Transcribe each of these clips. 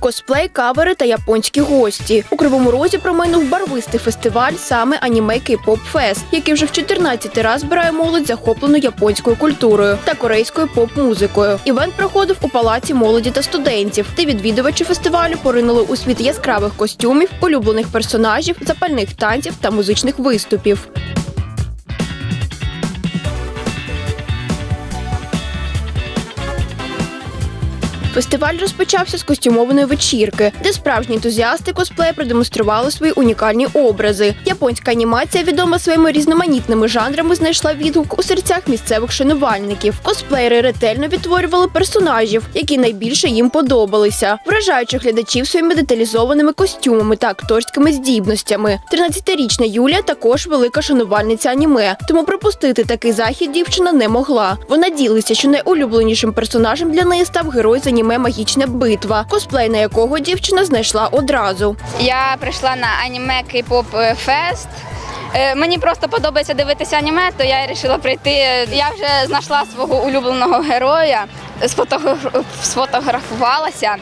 Косплей, кавери та японські гості. У Кривому Розі промайнув барвистий фестиваль саме аніме Кей-поп Фест, який вже в 14 раз збирає молодь захоплену японською культурою та корейською поп-музикою. Івент проходив у палаці молоді та студентів, де відвідувачі фестивалю поринули у світ яскравих костюмів, улюблених персонажів, запальних танців та музичних виступів. Фестиваль розпочався з костюмованої вечірки, де справжні ентузіасти косплея продемонстрували свої унікальні образи. Японська анімація, відома своїми різноманітними жанрами, знайшла відгук у серцях місцевих шанувальників. Косплеєри ретельно відтворювали персонажів, які найбільше їм подобалися, вражаючи глядачів своїми деталізованими костюмами та акторськими здібностями. 13-річна Юлія також велика шанувальниця аніме, тому пропустити такий захід дівчина не могла. Вона ділиться, що найулюбленішим персонажем для неї став герой з аніме Магічна битва, косплей на якого дівчина знайшла одразу. Я прийшла на аніме кей-поп фест. Е, Мені просто подобається дивитися аніме, то я вирішила прийти. Я вже знайшла свого улюбленого героя, сфотограф- сфотографувалася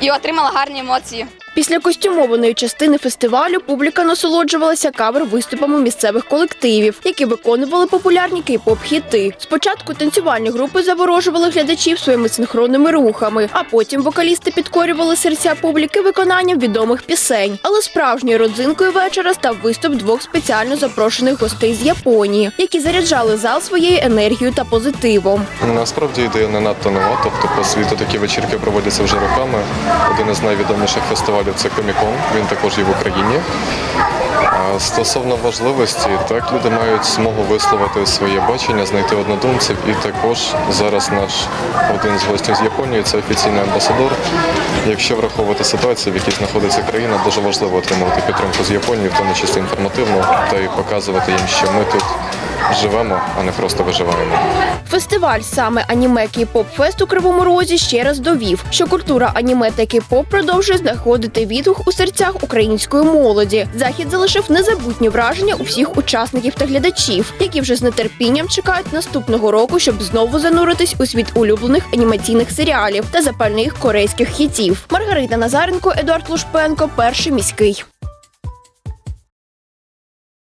і отримала гарні емоції. Після костюмованої частини фестивалю публіка насолоджувалася кавер-виступами місцевих колективів, які виконували популярні кей-поп хіти. Спочатку танцювальні групи заворожували глядачів своїми синхронними рухами, а потім вокалісти підкорювали серця публіки виконанням відомих пісень. Але справжньою родзинкою вечора став виступ двох спеціально запрошених гостей з Японії, які заряджали зал своєю енергією та позитивом. Насправді ідея не надто нова. Тобто по світу такі вечірки проводяться вже роками. Один із найвідоміших фестивалів це Комікон. Він також є в Україні. Стосовно важливості, так люди мають змогу висловити своє бачення, знайти однодумців. І також зараз наш один з гостів з Японії це офіційний амбасадор. Якщо враховувати ситуацію, в якій знаходиться країна, дуже важливо отримувати підтримку з Японії, в тому числі інформативну, та й показувати їм, що ми тут живемо, а не просто виживаємо. Фестиваль саме аніме Кей-поп Фест у Кривому Розі ще раз довів, що культура аніме та кей-поп продовжує знаходити відгук у серцях української молоді. Захід залишив незабутні враження у всіх учасників та глядачів, які вже з нетерпінням чекають наступного року, щоб знову зануритись у світ улюблених анімаційних серіалів та запальних корейських хітів. Маргарита Назаренко, Едуард Лушпенко, перший міський.